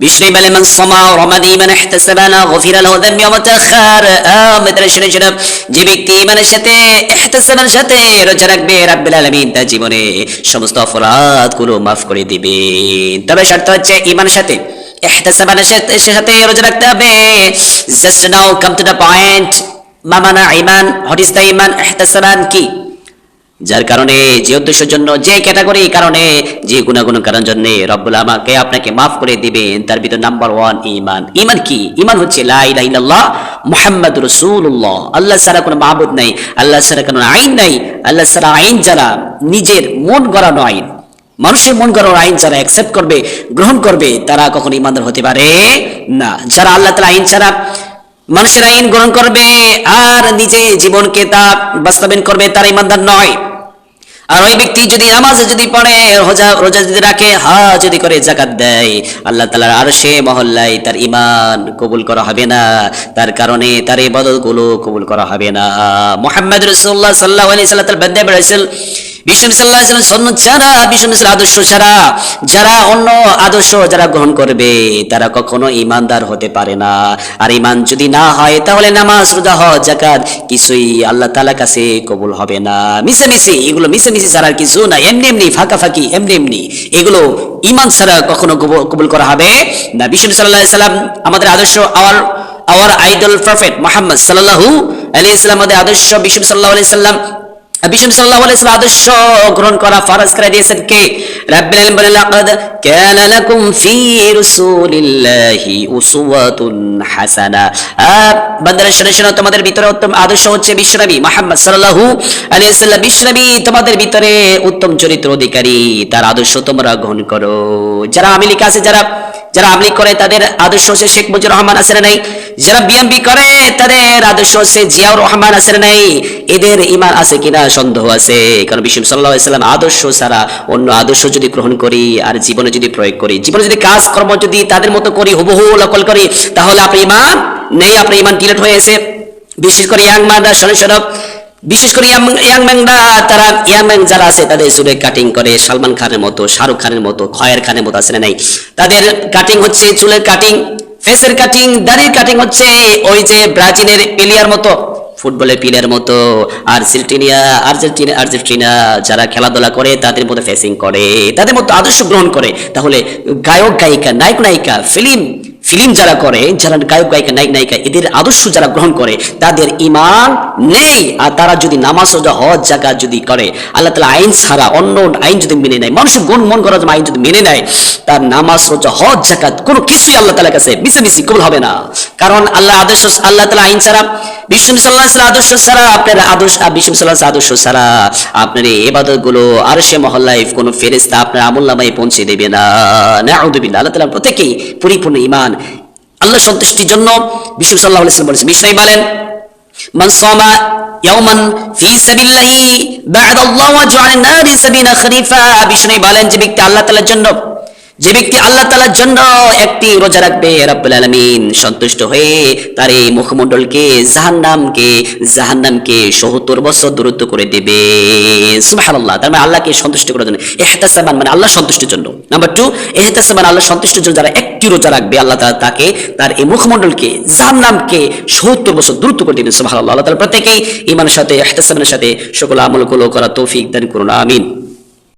বিষ্ণু বলে মান সমা রমাদি মান ইহতাসাবানা গফিরা লাহু যামবি ওয়া তাখার আমাদের শুনে শুনে, যে ব্যক্তি ইমানের সাথে ইহতাসাবের সাথে রোজা রাখবে, রাব্বুল আলামিন তার জীবনে সমস্ত অপরাধগুলো মাফ করে দিবেন তবে শর্ত হচ্ছে, ইমানের সাথে ইহতাসাবের সাথে সাথে রোজা রাখতে হবে। Just now come to the point মামানা ইমান হোয়াট ইজ দ্য ইমান, ইহতাসাবান কি? যার কারণে যে উদ্দেশ্যের জন্য যে ক্যাটাগরি কারণে যে গুণাগুণ কারণ জন্য রব্বুল আমাকে আপনাকে মাফ করে দিবেন, তার ভিতর নাম্বার ওয়ান ইমান ইমান কি? ইমান হচ্ছে লা ইলাহা ইল্লাল্লাহ মুহাম্মদ রাসূলুল্লাহ। আল্লাহ ছাড়া কোনো মাহবুদ নাই, আল্লাহ সারা কোনো আইন নাই, আল্লাহ সারা আইন যারা নিজের মন গড়ানো আইন মানুষের মন গড়ানো আইন যারা অ্যাকসেপ্ট করবে, গ্রহণ করবে, তারা কখনো ইমানদার হতে পারে না। যারা আল্লাহ তাআলা আইন ছাড়া মানুষের আইন গ্রহণ করবে আর নিজে জীবনকে তা বাস্তবায়ন করবে, তারা ইমানদার নয়। আর ওই ব্যক্তি যদি নামাজ যদি পড়ে, রোজা রোজা যদি রাখে হা যদি করে জাকাত দেয়, আল্লাহ তালার আর সে মহল্লায় তার ইমান কবুল করা হবে না। তার কারণে তার ইবাদতগুলো কবুল করা হবে না। মোহাম্মদ রসুল্লাহ সাল্লাহ আলি সাল্লাহ তার বান্দে বেড়েছিল বিষ্ণু সন্ন ছাড়া, বিষ্ণু আদর্শ ছাড়া যারা অন্য আদর্শ যারা গ্রহণ করবে, তারা কখনো ইমানদার হতে পারে না। আর ইমান যদি না হয়, তাহলে নামাজ, রোজা, হজ জাকাত কিছুই আল্লাহ তালা কাছে কবুল হবে না। মিশামিশি এগুলো মিশামিশি ছাড়া কিছু না এমনি এমনি, ফাঁকা ফাঁকি, এমনি এমনি। এগুলো ইমান ছাড়া কখনো কবুল- করা হবে না। বিষ্ণু সাল্লাম আমাদের আদর্শ, our our idol prophet Muhammad সাল্লাহু আলী ইসলাম আমাদের আদর্শ বিষ্ণু আলি সাল্লাম আদর্শ গ্রহণ করা ফরজ করে দিয়েছেন কে? রাব্বুল বলেন ফি উসওয়াতুন হাসানা। শুনে শুনে, তোমাদের ভিতরে উত্তম আদর্শ হচ্ছে বিশ্বনবী বিশ্বনবী তোমাদের ভিতরে উত্তম চরিত্র অধিকারী, তার আদর্শ তোমরা গ্রহণ করো। যারা আমেরিকা আছে, যারা যারা আমলি করে, তাদের আদর্শ হচ্ছে শেখ মুজিবুর রহমান আছে নাই? যারা বিএমপি করে, তাদের আদর্শ হচ্ছে জিয়াউর রহমান আছে নাই? এদের ইমান আছে কিনা? সন্দেহ আছে, কারণ বিশ্ব সাল্লাহ সাল্লাম আদর্শ ছাড়া অন্য আদর্শ যদি গ্রহণ করি আর জীবনে যদি প্রয়োগ করি, জীবনে যদি কাজ কর্ম যদি তাদের মতো করি, হুবহু নকল করি, তাহলে আপনার ইমান নেই, আপনার ইমান ডিলেট হয়েছে বিশেষ করে ইয়াং মানরা শোনে বিশেষ করে ইয়াং ম্যাংরা, তারা ইয়াং ম্যাং যারা আছে, তাদের চুলে কাটিং করে, সালমান খানের মতো, শাহরুখ খানের মতো, খয়ের খানের মতো আছে নাই? তাদের কাটিং হচ্ছে চুলের কাটিং ফেসের কাটিং দাড়ির কাটিং হচ্ছে ওই যে ব্রাজিলের প্লেয়ার মতো। ফুটবলের প্লেয়ার মতো আর্জেন্টিনা আর্জেন্টিনা আর্জেন্টিনা যারা খেলাধুলা করে, তাদের মতো ফেসিং করে, তাদের মতো আদর্শ গ্রহণ করে। তাহলে গায়ক, গায়িকা, নায়ক, নায়িকা ফিল্ম ফিল্ম যারা করে, যারা গায়ক, গায়িকা, নায়ক, নায়িকা, এদের আদর্শ যারা গ্রহণ করে, তাদের ইমান নেই। আর তারা যদি নামাজ, রোজা, হজ জাকাত যদি করে, আল্লাহ তালা আইন ছাড়া অন্য আইন যদি মেনে নেয়, মানুষের গুণ মন করা আইন যদি মেনে নেয়, তার নামাজ, রোজা, হজ জাকাত কোনো কিছুই আল্লাহ তালার কাছে মিশামিশি কবুল হবে না। কারণ আল্লাহ আদর্শ, আল্লাহ তালা আইন ছাড়া বিষ্ণু সাল্লাহ আদর্শ ছাড়া আপনার আদর্শ বিষ্ণু সাল্লাহ আদর্শ ছাড়া আপনার এই এবাদতগুলো আর সে ফেরেস্তা আপনার আমল নামায় পৌঁছে দেবে না। না আল্লাহ তালা প্রত্যেকেই পরিপূর্ণ ইমান আল্লাহ সন্তুষ্টির জন্য বিষ্ণু সাল্লাহ আলাইসালাম বলেছেন বলেন, মান সামা ফি সাবিলিল্লাহি বা'দা আল্লাহ ওয়া নারি খরিফা বিষ্ণু বলেন যে ব্যক্তি আল্লাহ তাআলার জন্য যে ব্যক্তি আল্লাহ তাআলার জন্য একটি রোজা রাখবে, রাব্বুল আলামিন সন্তুষ্ট হয়ে তার এই মুখমণ্ডলকে, জাহান্নামকে জাহান্নামকে 70 বছর দূরত্ব করে দেবে। সুবহানাল্লাহ। তার মানে আল্লাহকে সন্তুষ্ট করার জন্য। ইহতাসাবান মানে আল্লাহ সন্তুষ্টির জন্য। নাম্বার 2 ইহতাসাবান আল্লাহ সন্তুষ্টির জন্য যারা একটি রোজা রাখবে, আল্লাহ তাআলা তাকে তার এই মুখমণ্ডলকে, জাহান্নামকে 70 বছর দূরত্ব করে দেবেন। সুবহানাল্লাহ। আল্লাহ তালা প্রত্যেকেই ঈমানের সাথে ইহতাসাবের সাথে সকল আমলগুলো করা তৌফিক দান করুন। আমিন।